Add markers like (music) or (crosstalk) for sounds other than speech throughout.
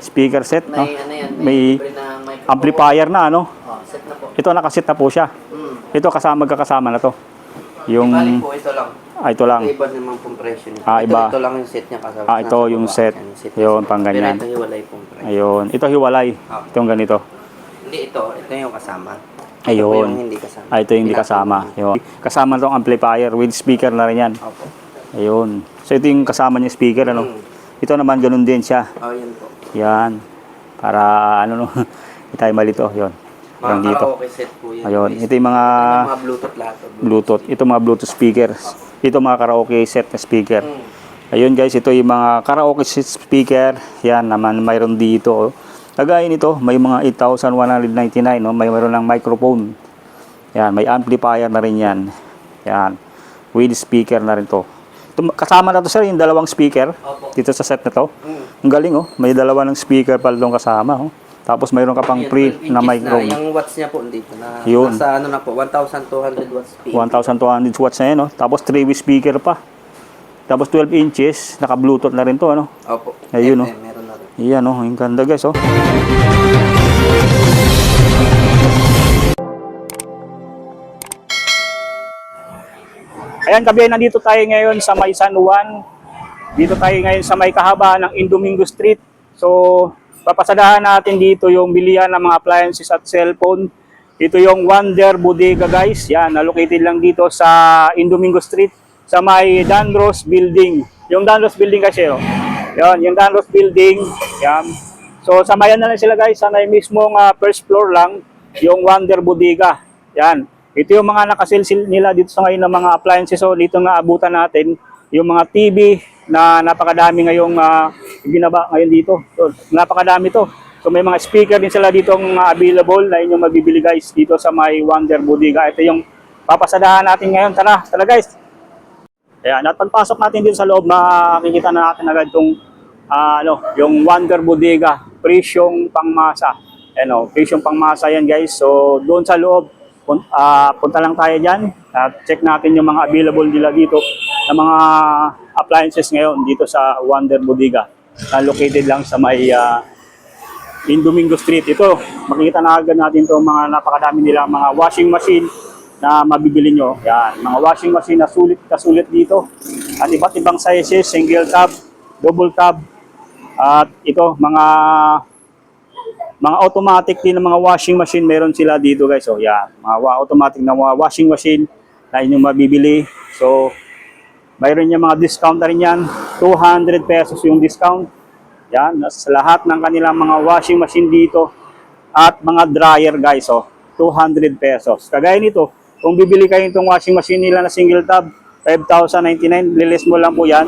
Speaker set, no? May ano yan, May na microphone. amplifier na, ano? Oh, set na po. Ito, nakasit na po siya. Mm. Ito, kasama magkakasama na to. Yung, Bali po, ito lang. ah, ito lang. Ito iba naman pong presyo niya. Ah, ito, iba. Ito lang yung set niya kasama. Ah, ito yung baba. set. Yan, set Yun, pang ganyan. Pero ito hiwalay pong presyo. Ayun. Ito, hiwalay. Ah. Itong ganito. Hindi, ito. Ito yung kasama. Ito Ayun. po yung hindi kasama. Ah, ito yung hindi kasama. Yun. Kasama tong amplifier with speaker na rin yan. Opo. Ayun. So, ito yung kasama niya speaker, ano? Mm. Ito naman, ganun din siya. Oh, yan po. Yan. Para, ano, no? (laughs) Hindi tayo malito. Yun. Mga dito. karaoke set po yan. Ayun. Ito yung mga Ito yung mga Bluetooth lahat. oh, Bluetooth. Ito mga Bluetooth speakers. Ito mga karaoke set na speaker. Mm. Ayun guys, ito yung mga karaoke set speaker. Yan naman, mayroon dito. Oh. Kagaya nito, may mga 8,199. No? May mayroon ng microphone. Yan, may amplifier na rin yan. Yan. With speaker na rin to. Kasama na to sir, yung dalawang speaker. Opo. Dito sa set na to. Mm. Ang galing oh. May dalawa ng speaker pala itong kasama. Oh. Tapos mayroon ka pang pre 12 na microphone. Yung watts niya po dito na Yun. nasa ano na po 1,200 watts peak. 1,200 watts na yan, no? Tapos 3-way speaker pa. Tapos 12 inches, naka-bluetooth na rin to, ano? Opo. Ayun, FM, oh. Meron na rin. Iyan, no? Ang ganda, guys, oh. Ayan, kabi, nandito tayo ngayon sa may San Juan. Dito tayo ngayon sa may kahabaan ng Indomingo Street. So, papasadahan natin dito yung bilihan ng mga appliances at cellphone. Ito yung Wonder Bodega, guys. Yan, located lang dito sa Indomingo Street sa may Danros Building. Yung Danros Building kasi, oh. Yan, yung Danros Building. Yan. So, samayan na lang sila, guys. Sa may mismong ah, first floor lang, yung Wonder Bodega. Yan. Ito yung mga nakasilsil nila dito sa ngayon ng mga appliances. So, dito nga abutan natin yung mga TV na napakadami ngayong uh, ginaba ngayon dito. So, napakadami to. So, may mga speaker din sila dito available na inyong mabibili guys dito sa may Wonder Bodega. Ito yung papasadahan natin ngayon. Tara, tara guys. Ayan, at pagpasok natin dito sa loob, makikita na natin agad itong ah, ano, yung Wonder Bodega, presyong pangmasa. Ano, presyong pangmasa yan guys. So, doon sa loob, ah, punta lang tayo dyan at check natin yung mga available nila dito na mga appliances ngayon dito sa Wonder Bodega na located lang sa may ah, Indomingo Street. Ito, makikita na agad natin itong mga napakadami nila mga washing machine na mabibili nyo. Yan, mga washing machine na sulit kasulit dito. At iba't ibang sizes, single tab, double tab. At ito, mga mga automatic din ng mga washing machine meron sila dito guys. So yan, mga automatic na mga washing machine na inyong mabibili. So mayroon niya mga discount na rin yan. 200 pesos yung discount. Yan, sa lahat ng kanilang mga washing machine dito at mga dryer guys, oh, 200 pesos. Kagaya nito, kung bibili kayo itong washing machine nila na single tab, 5,099, lilis mo lang po yan,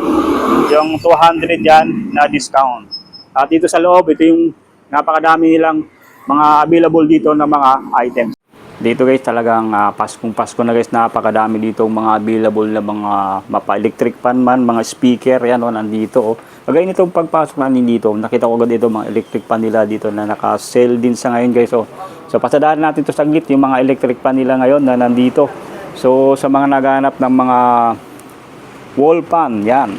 yung 200 yan na discount. At dito sa loob, ito yung napakadami nilang mga available dito na mga items. Dito guys talagang uh, Paskong Pasko na guys napakadami dito mga available na mga mapa electric fan man, mga speaker yan oh, nandito oh. Kagaya nito pagpasok namin dito, nakita ko agad ito mga electric fan nila dito na naka-sale din sa ngayon guys oh. So pasadaan natin to saglit yung mga electric fan nila ngayon na nandito. So sa mga naghahanap ng mga wall fan, yan.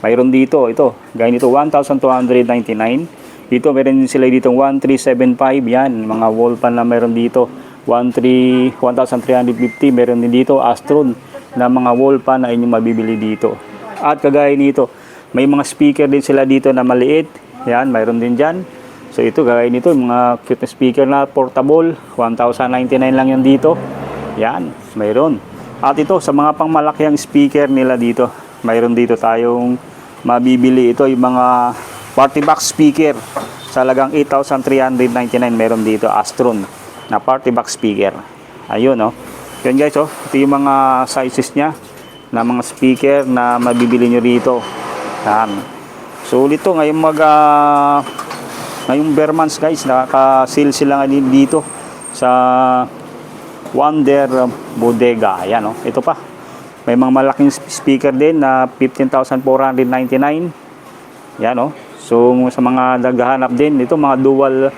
Mayroon dito, ito. Gaya nito, 1,299. Dito, meron din sila dito 1,375. Yan, mga wall fan na meron dito. 13 1,350. Meron din dito, Astron na mga wall fan na inyong mabibili dito. At kagaya nito, may mga speaker din sila dito na maliit. Yan, mayroon din dyan. So ito, gaya nito, mga cute speaker na portable. 1,099 lang yan dito. Yan, mayroon. At ito, sa mga pangmalakihang speaker nila dito, mayroon dito tayong mabibili. Ito yung mga party box speaker. Sa lagang 8,399 meron dito, Astron na party box speaker. Ayun, oh. Yun guys, oh. Ito yung mga sizes niya na mga speaker na mabibili nyo rito. Yan. Sulit to. Ngayong mag, ah, ngayong bare months guys, nakaka-sale sila ngayon dito sa Wonder Bodega. Ayan, oh. Ito pa. May mga malaking speaker din na 15,499. Yan, oh. So, sa mga naghahanap din, ito mga dual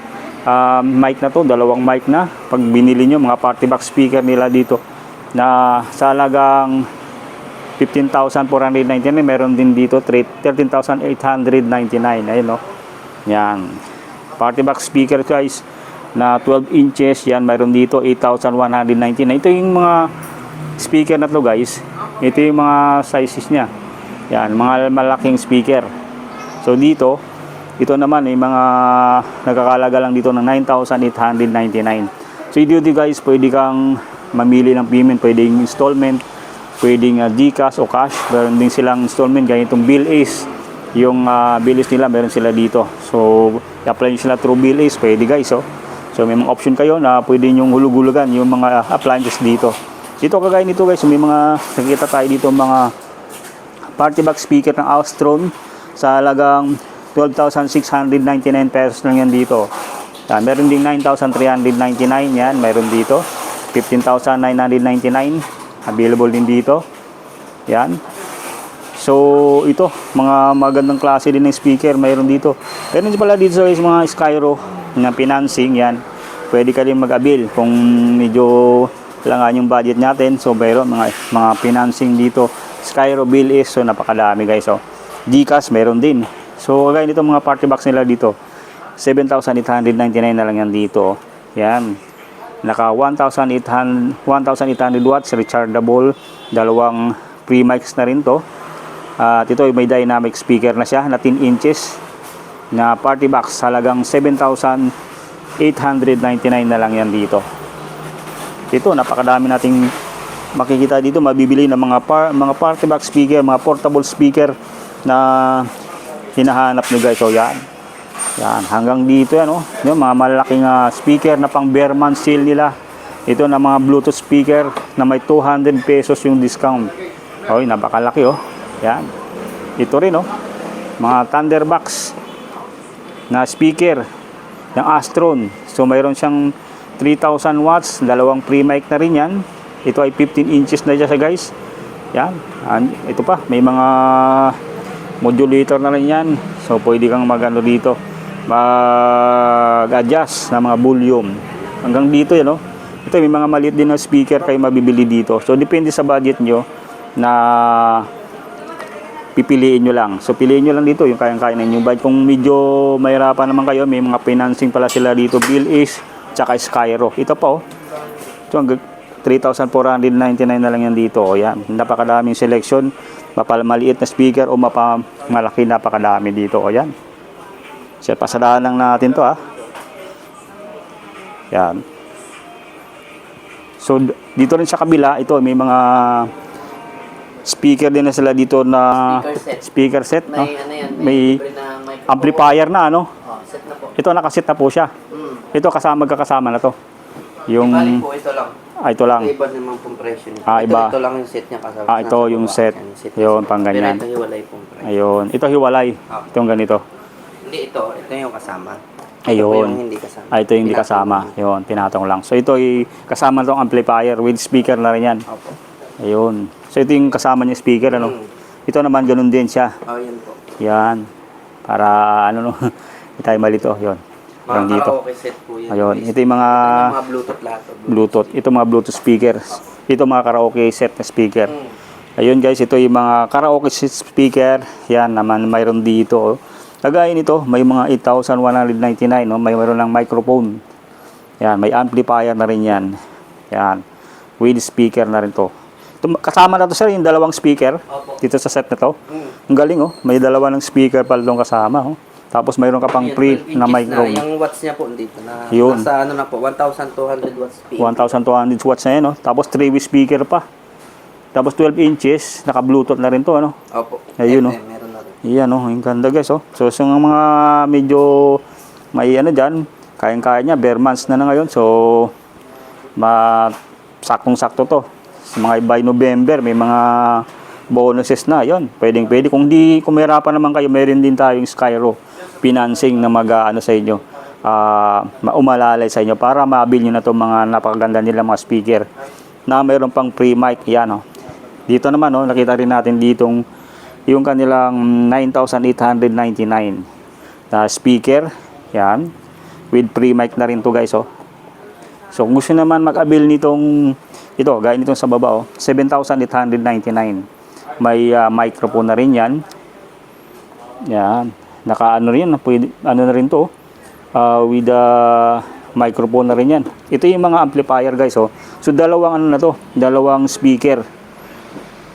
um, mic na to, dalawang mic na. Pag binili nyo, mga party box speaker nila dito na sa halagang 15,499, meron din dito 13,899. Ayun, no. Yan. Party box speaker guys na 12 inches. Yan, mayroon dito 8,199. Ito yung mga speaker na to guys. Ito yung mga sizes niya. Yan, mga malaking speaker. So dito, ito naman ay mga nagkakalaga lang dito ng 9,899. So dito guys, pwede kang mamili ng payment, pwedeng installment, pwedeng uh, Gcash o cash. Meron din silang installment, ganitong Bill Ace. Yung uh, Bill Ace nila, meron sila dito. So, apply nyo sila through Bill Ace, pwede guys. Oh. So, may mga option kayo na pwede nyong hulug-hulugan yung mga appliances dito. Dito kagaya nito guys, may mga nakikita tayo dito mga party box speaker ng Austron sa halagang 12,699 pesos lang yan dito. Yan, meron ding 9,399 yan, meron dito. 15,999 available din dito. Yan. So, ito, mga magandang klase din ng speaker, mayroon dito. Pero din pala dito sa mga Skyro na financing, yan. Pwede ka rin mag-avail kung medyo langan yung budget natin. So, mayroon mga, mga financing dito. Skyro bill is, so napakadami guys. So, Gcash, meron din. So, kagaya nito mga party box nila dito. 7,899 na lang yan dito. Yan. Naka 1,800 1,800 watts, rechargeable. Dalawang pre-mics na rin to. At ito ay may dynamic speaker na siya na 10 inches na party box halagang 7,899 na lang yan dito. Ito napakadami nating makikita dito mabibili ng mga par, mga party box speaker, mga portable speaker na hinahanap nyo guys. So yan. Yan, hanggang dito yan oh. Yung mga malaking ah, speaker na pang Bearman sale nila. Ito na mga Bluetooth speaker na may 200 pesos yung discount. Oy, napakalaki oh. Yan. Ito rin oh. Mga Thunderbox na speaker ng Astron. So mayroon siyang 3,000 watts, dalawang pre-mic na rin yan. Ito ay 15 inches na siya guys. Yan. An- Ito pa, may mga modulator na rin yan. So pwede kang magano dito mag-adjust ng mga volume. Hanggang dito yan oh. Ito may mga maliit din na speaker kayo mabibili dito. So depende sa budget nyo na pipiliin nyo lang. So piliin nyo lang dito yung kayang-kaya ninyo. But kung medyo mahirapan naman kayo, may mga financing pala sila dito. Bill is, tsaka Skyro. Ito pa oh. Ito hanggang 3,499 na lang yan dito. O yan, napakadaming selection. Mapamaliit na speaker o mapamalaki napakadami dito. O yan. So, pasadahan lang natin to ah. Yan. So, dito rin sa kabila, ito may mga speaker din na sila dito na Speaker set. speaker set, no? May ano yan, may, May na amplifier na ano. Oh, set na po. Ito nakasit na po siya. Mm. Ito kasama magkakasama na to. Yung Bali po, ito lang. Ah, ito lang. Iba naman pong presyo niya. Ah, ito, iba. Ito lang yung set niya kasama. Ah, ito yung set. Yan, set Yun, pang ganyan. Pero ito hiwalay pong presyo. Ayun, ito hiwalay. Ah. Itong ganito. Hindi, ito. Ito yung kasama. Ito Ayun. yung hindi kasama. Ah, ito yung hindi Pinatong kasama. Yun, tinatong lang. So ito ay kasama tong amplifier with speaker na rin yan. Opo. Ayun. So ito yung kasama niya speaker ano. Mm. Ito naman ganun din siya. Oh, yun po. Yan. Para ano no, (laughs) hindi tayo malito. Yun. Mga dito. karaoke set po yan. Ayun. Ito yung mga Ito yung mga Bluetooth lahat. oh, Bluetooth. Ito mga Bluetooth speakers. Ito mga karaoke set na speaker. Mm. Ayun guys, ito yung mga karaoke set speaker. Yan naman mayroon dito. Oh. Kagaya nito, may mga 8,199. No? May mayroon ng microphone. Yan, may amplifier na rin yan. Yan. With speaker na rin to. Ito, kasama na to sir, yung dalawang speaker. Opo. Dito sa set na to. Mm. Ang galing oh. May dalawa ng speaker pala doon kasama. Oh. Tapos mayroon ka pang Yan, pre 12 na inches microphone. Yung watts niya po dito na Yun. nasa ano na po 1,200 watts peak. 1,200 watts na yan, no? Tapos 3-way speaker pa. Tapos 12 inches, naka-bluetooth na rin to, ano? Opo. Ayun, FM, oh. Meron na rin. Iyan, oh, yung ganda guys, oh. So, sa mga medyo may ano dyan, kayang-kaya niya, bare months na na ngayon. So, ma saktong-sakto to. Sa mga by November, may mga bonuses na, yon Pwedeng pwede. Kung di kumirapan naman kayo, meron din tayong Skyro financing na mag ah, ano sa inyo, ah, umalalay sa inyo para mabil nyo na itong mga napakaganda nila mga speaker na mayroon pang free mic. Yan, oh. Dito naman, oh, nakita rin natin ditong yung kanilang 9,899 na speaker. Yan. With free mic na rin to guys, oh. So, kung gusto naman mag-avail nitong, ito, gaya nitong sa baba, oh, 7,899. May ah, microphone na rin yan. Yan. Naka ano rin, pwede, ano na rin to, ah, with the microphone na rin yan. Ito yung mga amplifier guys, oh. So, dalawang ano na to, dalawang speaker.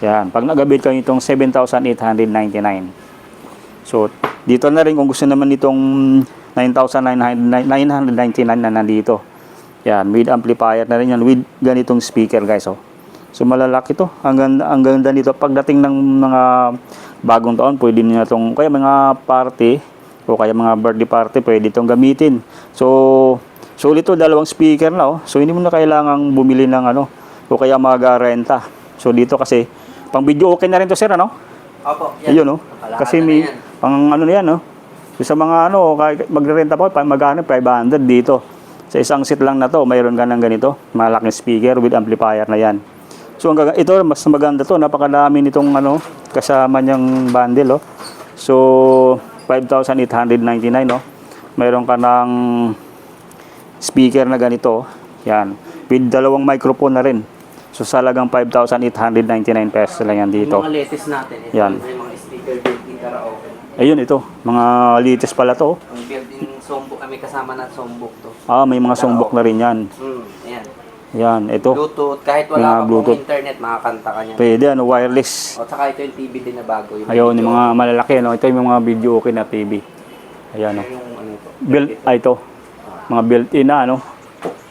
Yan, pag nagabit kayo itong 7,899. So, dito na rin kung gusto naman nitong 9,999 na nandito. Yan, with amplifier na rin yan, with ganitong speaker guys, oh. So, malalaki to. Ang ganda, ang ganda nito. Pagdating ng mga bagong taon, pwede nyo na itong, kaya mga party, o kaya mga birthday party, pwede itong gamitin. So, so ito, dalawang speaker na, oh. So, hindi mo na kailangang bumili ng ano, o kaya mag-renta. So, dito kasi, pang video okay na rin to, sir, ano? Opo, Ayun, no? Nakalakad Kasi may, yan. pang ano na yan, no? So, sa mga ano, magrerenta po, magkano, 500 dito. Sa isang seat lang na to, mayroon ka ng ganito, malaking speaker with amplifier na yan. So, ang ito, mas maganda to, napakadami nitong ano, kasama niyang bundle, oh. So, 5,899, no? Mayroon ka ng speaker na ganito, oh. yan. With dalawang microphone na rin. So, salagang 5,899 pesos lang yan dito. Yung mga latest natin, ito Yan. yung mga speaker built-in karaoke. Ayun, ito. Mga latest pala to. oh. Ang built-in sombok, kami kasama na sombok to. Ah, may mga sumbok na rin yan. Hmm, ayan. Yan, ito. Bluetooth, kahit wala ka Bluetooth. pong internet, makakanta ka niya. Pwede, ano, wireless. O, saka ito yung TV din na bago. Yung Ayun, yung mga malalaki, no? Ito yung mga video okay na TV. Ayan, no? Yung ano to. Built, ay, ito. Mga built-in na, ano?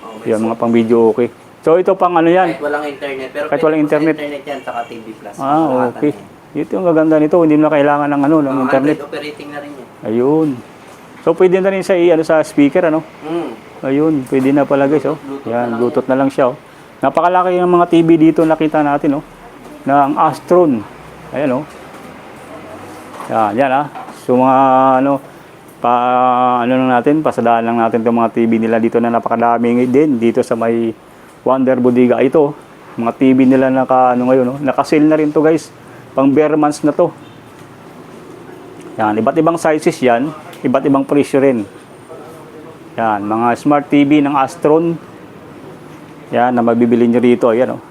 Oh, may Yan, mga pang video okay. So, ito pang ano yan. Kahit walang internet. Pero Kahit pwede walang po sa internet. internet yan, saka TV Plus. Ah, Lahat okay. yan. Ito yung gaganda nito. Hindi mo na kailangan ng ano, ng Mga internet. Android operating na rin yan. Ayun. So, pwede na rin sa, i- ano, sa speaker, ano? Hmm. Ayun, pwede na pala guys, oh. Yan, Bluetooth na lang siya, oh. Napakalaki ng mga TV dito nakita natin, oh. Na ang Astron. Ayan, oh. Yan, yan, ah. So, mga, ano, pa, ano lang natin, pasadaan lang natin itong mga TV nila dito na napakadami din dito sa may Wonder Bodega. Ito, mga TV nila naka, ano ngayon, oh. Naka-sale na rin to guys. Pang bare months na to. Yan, iba't ibang sizes yan, iba't ibang presyo rin. Yan, mga smart TV ng Astron. Yan, na mabibili nyo rito. Yan, oh.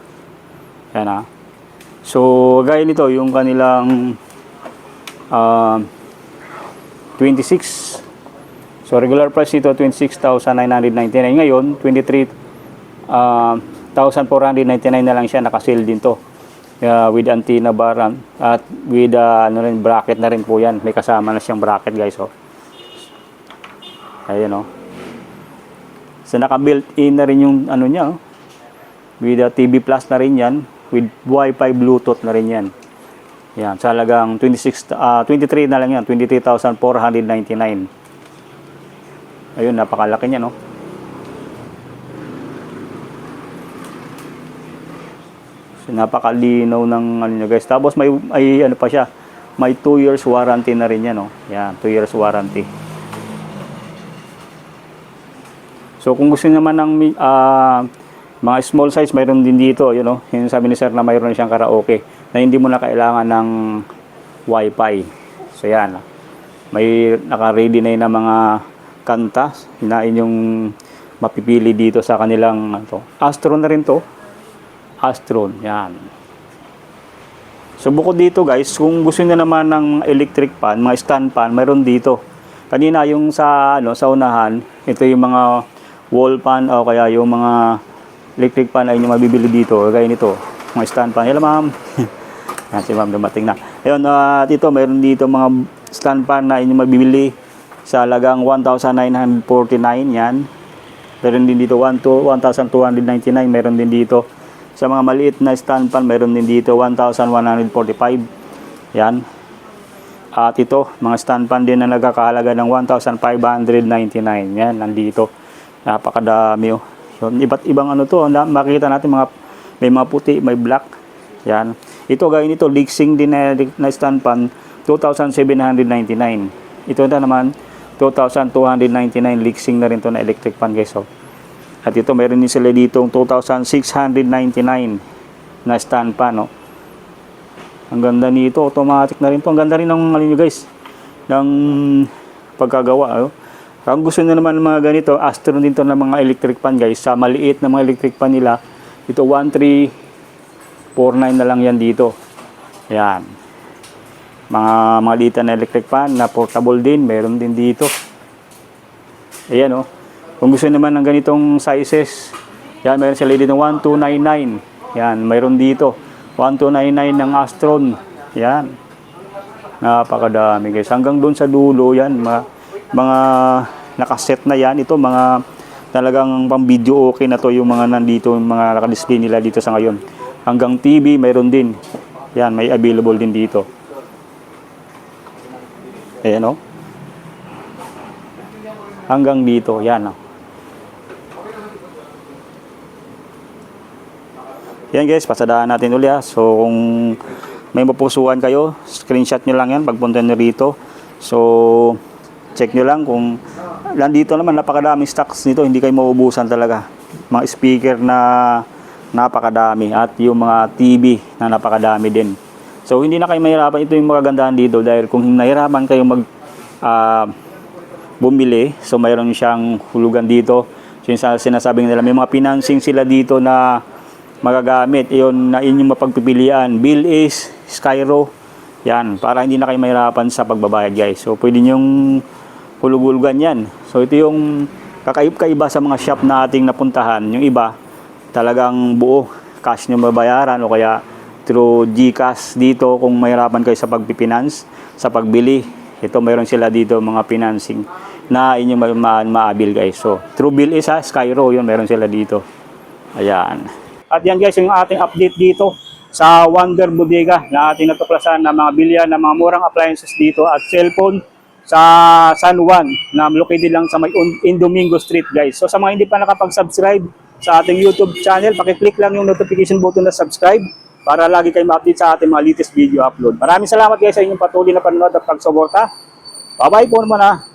Yan, ah. So, gaya nito, yung kanilang ah, 26. So, regular price nito, 26,999. Ngayon, 23, ah, 1,499 na lang siya. Nakasale din to. Yeah, with antenna bar at with ah, ano rin, bracket na rin po yan. May kasama na siyang bracket, guys. Oh. Ayan, oh. So naka-built-in na rin yung ano niya, oh. with a TV Plus na rin yan, with Wi-Fi Bluetooth na rin yan. Yan, sa halagang 26, ah, 23 na lang yan, 23,499. Ayun, napakalaki niya, no? So, napakalinaw ng ano niya, guys. Tapos may, ay, ano pa siya, may 2 years warranty na rin yan, no? Yan, 2 years warranty. So kung gusto naman ng ah, mga small size, mayroon din dito, you know. Yung sabi ni sir na mayroon siyang karaoke na hindi mo na kailangan ng wifi. So yan. May naka-ready na yun ng mga kanta na inyong mapipili dito sa kanilang ano, Astron na rin to. Astron, yan. So bukod dito guys, kung gusto niyo naman ng electric fan, mga stand fan, mayroon dito. Kanina yung sa ano sa unahan, ito yung mga wall fan o kaya yung mga electric fan ay yung mabibili dito. Gaya nito, mga stand fan. Hello ma'am. (laughs) Yan si ma'am dumating na. Ayun, at ito mayroon dito mga stand fan na inyong mabibili sa halagang 1,949 yan. Meron din dito 1 to 1,299. Meron din dito sa mga maliit na stand fan, meron din dito 1,145. Yan. At ito, mga stand fan din na nagkakahalaga ng 1,599. Yan, nandito. Napakadami oh. Yun, iba't ibang ano to. Makikita natin mga may mga puti, may black. Yan. Ito gaya nito, Lixing din na, na stand fan, 2,799. Ito na naman, 2,299 Lixing na rin to na electric fan guys. Oh. At ito, meron din sila dito 2,699 na stand fan. Oh. Ang ganda nito, automatic na rin to. Ang ganda rin ng ano nyo guys, ng pagkagawa. Oh. Kung gusto nyo naman ng mga ganito, Astron din to ng mga electric fan guys. Sa maliit na mga electric fan nila, ito 1349 na lang yan dito. Yan. Mga maliit na electric fan na portable din, meron din dito. Ayan oh. Kung gusto naman ng ganitong sizes, yan, meron sila dito 1299. Yan, mayroon dito. 1299 ng Astron. Yan. Napakadami guys. Hanggang doon sa dulo yan, mga, mga nakaset na yan. Ito mga talagang pang video okay na to yung mga nandito, yung mga nakadisplay nila dito sa ngayon. Hanggang TV mayroon din. Yan, may available din dito. Ayan o. Hanggang dito, yan oh. o. Yan guys, pasadahan natin ulit ha. So kung may mapusuan kayo, screenshot nyo lang yan pagpunta nyo rito. So check nyo lang kung nandito naman napakadaming stocks nito, hindi kayo mauubusan talaga. Mga speaker na napakadami at yung mga TV na napakadami din. So hindi na kayo mahirapan, ito yung magagandahan dito dahil kung nahirapan kayo mag ah, bumili, so mayroon siyang hulugan dito. So yung sa- sinasabing nila, may mga financing sila dito na magagamit. Iyon na inyong mapagpipilian. Bill is Skyro. Yan, para hindi na kayo mahirapan sa pagbabayad guys. So pwede nyong hulug-hulugan yan. So ito yung kakaib-kaiba sa mga shop na ating napuntahan. Yung iba, talagang buo cash nyo mabayaran o kaya through GCash dito kung mahirapan kayo sa pagpipinance, sa pagbili. Ito mayroon sila dito mga financing na inyong ma- ma- maabil guys. So through bill is ha, Skyro yun meron sila dito. Ayan. At yan guys yung ating update dito sa Wonder Bodega na ating natuklasan na mga bilyan ng mga murang appliances dito at cellphone sa San Juan na located lang sa may Indomingo Street guys. So sa mga hindi pa nakapag-subscribe sa ating YouTube channel, pakiclick lang yung notification button na subscribe para lagi kayo ma-update sa ating mga latest video upload. Maraming salamat guys sa inyong patuloy na panonood at pagsuporta. Bye-bye po muna.